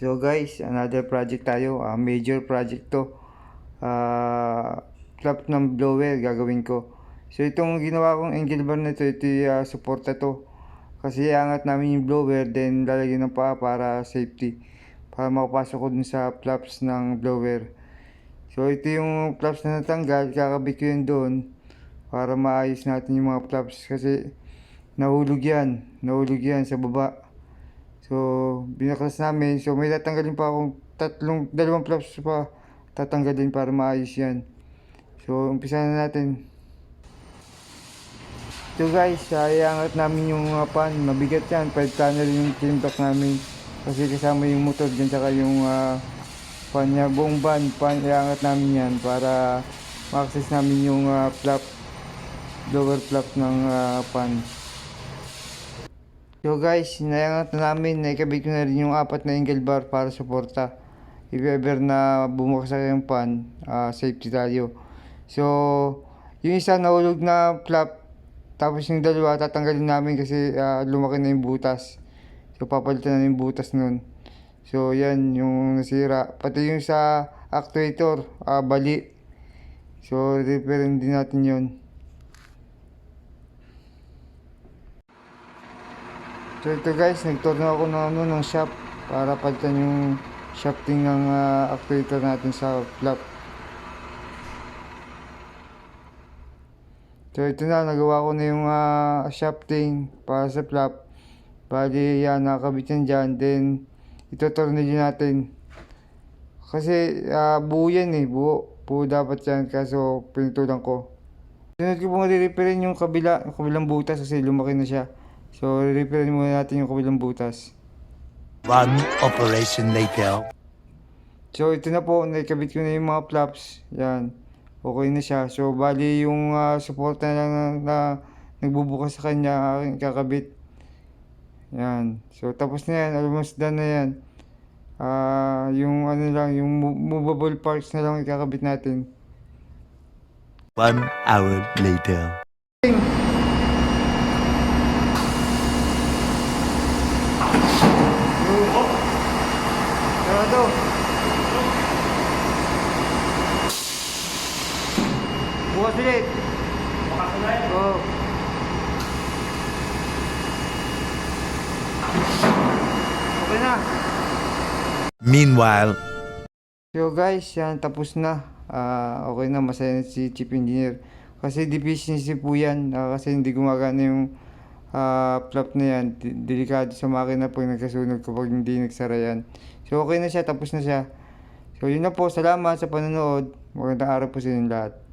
So guys, another project tayo. Ah, major project to. Ah, flap ng blower gagawin ko. So itong ginawa kong angle bar na to, ito yung suporta to. Kasi iangat namin yung blower, then lalagyan ng paa para safety. Para makapasok ko dun sa flaps ng blower. So ito yung flaps na natanggal, kakabit ko yun doon. Para maayos natin yung mga flaps. Kasi nahulog yan. Nahulog yan sa baba. So, binaklas namin. So, may tatanggalin pa akong tatlong, dalawang flaps pa tatanggalin para maayos yan. So, umpisa na natin. So guys, iangat namin yung uh, pan. Mabigat yan. 5 tonner yung timbak namin. Kasi kasama yung motor dyan saka yung uh, pan niya. Buong van, pan, iangat namin yan para ma-access namin yung uh, flap, lower flap ng uh, pan. So guys, nayangat na namin, naikabit ko na rin yung apat na angle bar para suporta. If ever na bumagsak yung pan, ah, safety tayo. So, yung isa nahulog na flap, tapos yung dalawa tatanggalin namin kasi ah, lumaki na yung butas. So, papalitan na yung butas nun. So, yan yung nasira. Pati yung sa actuator, ah, bali. So, repairin din natin yun. So ito guys, nagturno ako ng ano ng shop para palitan yung shafting ng ah, actuator natin sa flap. So ito na, nagawa ko na yung ah, shafting para sa flap. Bali nakakabit yan dyan. Then, ito tornilyo natin. Kasi ah, buo yan eh, buo. Buo dapat yan, kaso pinutulan ko. Sunod ko pong re-repairin yung kabila, kabilang butas kasi lumaki na siya. So, re-repairin muna natin yung kabilang butas. One operation later. So, ito na po, nakikabit ko na yung mga flaps. Yan. Okay na siya. So, bali yung uh, support na lang na, na nagbubukas sa kanya, aking kakabit. Yan. So, tapos na yan. Almost done na yan. Ah, yung ano lang, yung mo- movable parts na lang ikakabit natin. One hour later. Sarado. Bukas ulit. Bukas ulit? Oo. Okay na. Meanwhile, So guys, yan tapos na. Ah, okay na, masaya na si Chief Engineer. Kasi deficiency po yan. ah, kasi hindi gumagana yung ah, flap na yan. D- delikado sa makina pag nagkasunog kapag hindi nagsara yan. So okay na siya, tapos na siya. So yun na po, salamat sa panonood. Magandang araw po sa inyong lahat.